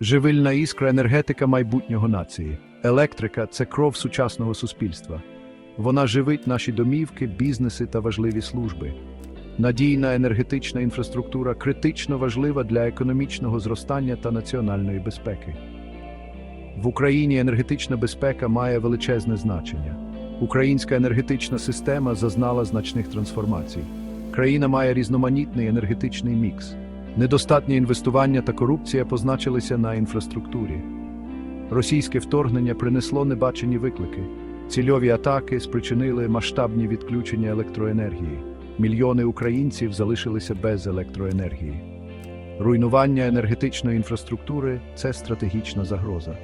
Живильна іскра енергетика майбутнього нації. Електрика це кров сучасного суспільства. Вона живить наші домівки, бізнеси та важливі служби. Надійна енергетична інфраструктура критично важлива для економічного зростання та національної безпеки. В Україні енергетична безпека має величезне значення. Українська енергетична система зазнала значних трансформацій. Країна має різноманітний енергетичний мікс. Недостатнє інвестування та корупція позначилися на інфраструктурі. Російське вторгнення принесло небачені виклики. Цільові атаки спричинили масштабні відключення електроенергії. Мільйони українців залишилися без електроенергії. Руйнування енергетичної інфраструктури це стратегічна загроза.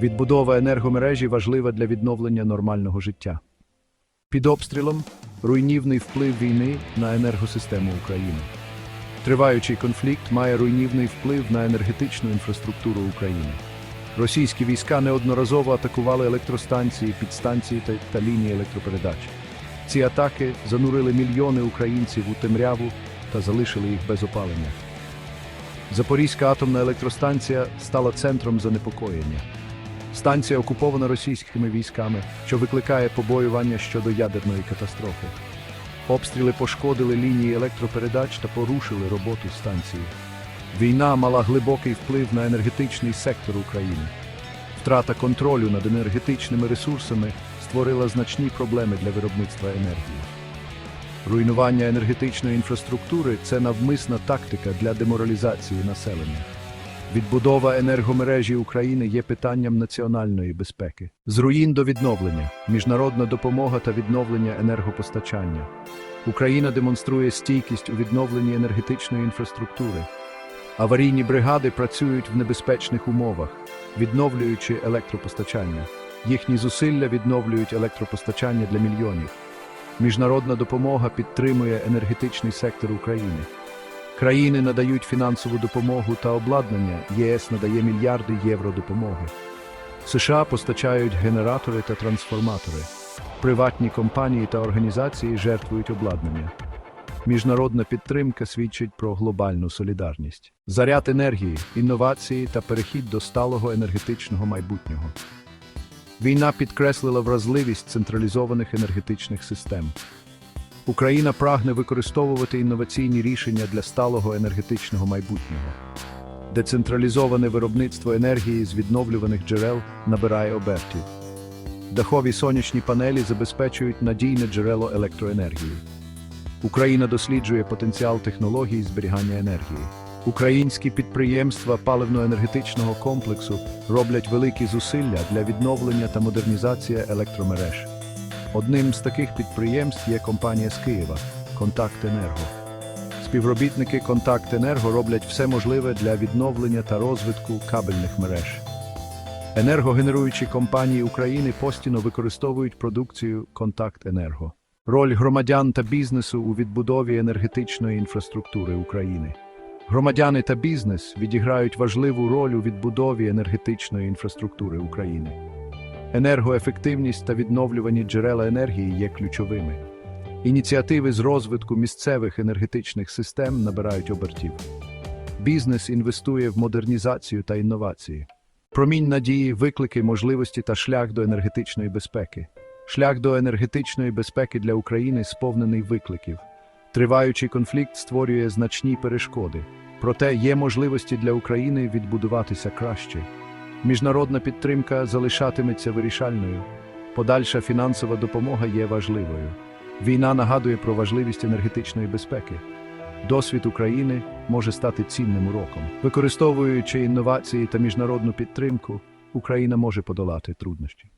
Відбудова енергомережі важлива для відновлення нормального життя. Під обстрілом руйнівний вплив війни на енергосистему України. Триваючий конфлікт має руйнівний вплив на енергетичну інфраструктуру України. Російські війська неодноразово атакували електростанції, підстанції та, та лінії електропередач. Ці атаки занурили мільйони українців у темряву та залишили їх без опалення. Запорізька атомна електростанція стала центром занепокоєння. Станція окупована російськими військами, що викликає побоювання щодо ядерної катастрофи. Обстріли пошкодили лінії електропередач та порушили роботу станції. Війна мала глибокий вплив на енергетичний сектор України. Втрата контролю над енергетичними ресурсами створила значні проблеми для виробництва енергії. Руйнування енергетичної інфраструктури це навмисна тактика для деморалізації населення. Відбудова енергомережі України є питанням національної безпеки. З руїн до відновлення, міжнародна допомога та відновлення енергопостачання. Україна демонструє стійкість у відновленні енергетичної інфраструктури. Аварійні бригади працюють в небезпечних умовах, відновлюючи електропостачання. Їхні зусилля відновлюють електропостачання для мільйонів. Міжнародна допомога підтримує енергетичний сектор України. Країни надають фінансову допомогу та обладнання. ЄС надає мільярди євро допомоги. США постачають генератори та трансформатори. Приватні компанії та організації жертвують обладнання. Міжнародна підтримка свідчить про глобальну солідарність, заряд енергії, інновації та перехід до сталого енергетичного майбутнього. Війна підкреслила вразливість централізованих енергетичних систем. Україна прагне використовувати інноваційні рішення для сталого енергетичного майбутнього. Децентралізоване виробництво енергії з відновлюваних джерел набирає обертів. Дахові сонячні панелі забезпечують надійне джерело електроенергії. Україна досліджує потенціал технологій зберігання енергії. Українські підприємства паливно-енергетичного комплексу роблять великі зусилля для відновлення та модернізації електромереж. Одним з таких підприємств є компанія з Києва Контакт Енерго. Співробітники Контакт Енерго роблять все можливе для відновлення та розвитку кабельних мереж. Енергогенеруючі компанії України постійно використовують продукцію Контакт Енерго. Роль громадян та бізнесу у відбудові енергетичної інфраструктури України. Громадяни та бізнес відіграють важливу роль у відбудові енергетичної інфраструктури України. Енергоефективність та відновлювані джерела енергії є ключовими. Ініціативи з розвитку місцевих енергетичних систем набирають обертів. Бізнес інвестує в модернізацію та інновації. Промінь надії, виклики, можливості та шлях до енергетичної безпеки. Шлях до енергетичної безпеки для України сповнений викликів. Триваючий конфлікт створює значні перешкоди, проте є можливості для України відбудуватися краще. Міжнародна підтримка залишатиметься вирішальною. Подальша фінансова допомога є важливою. Війна нагадує про важливість енергетичної безпеки. Досвід України може стати цінним уроком. Використовуючи інновації та міжнародну підтримку, Україна може подолати труднощі.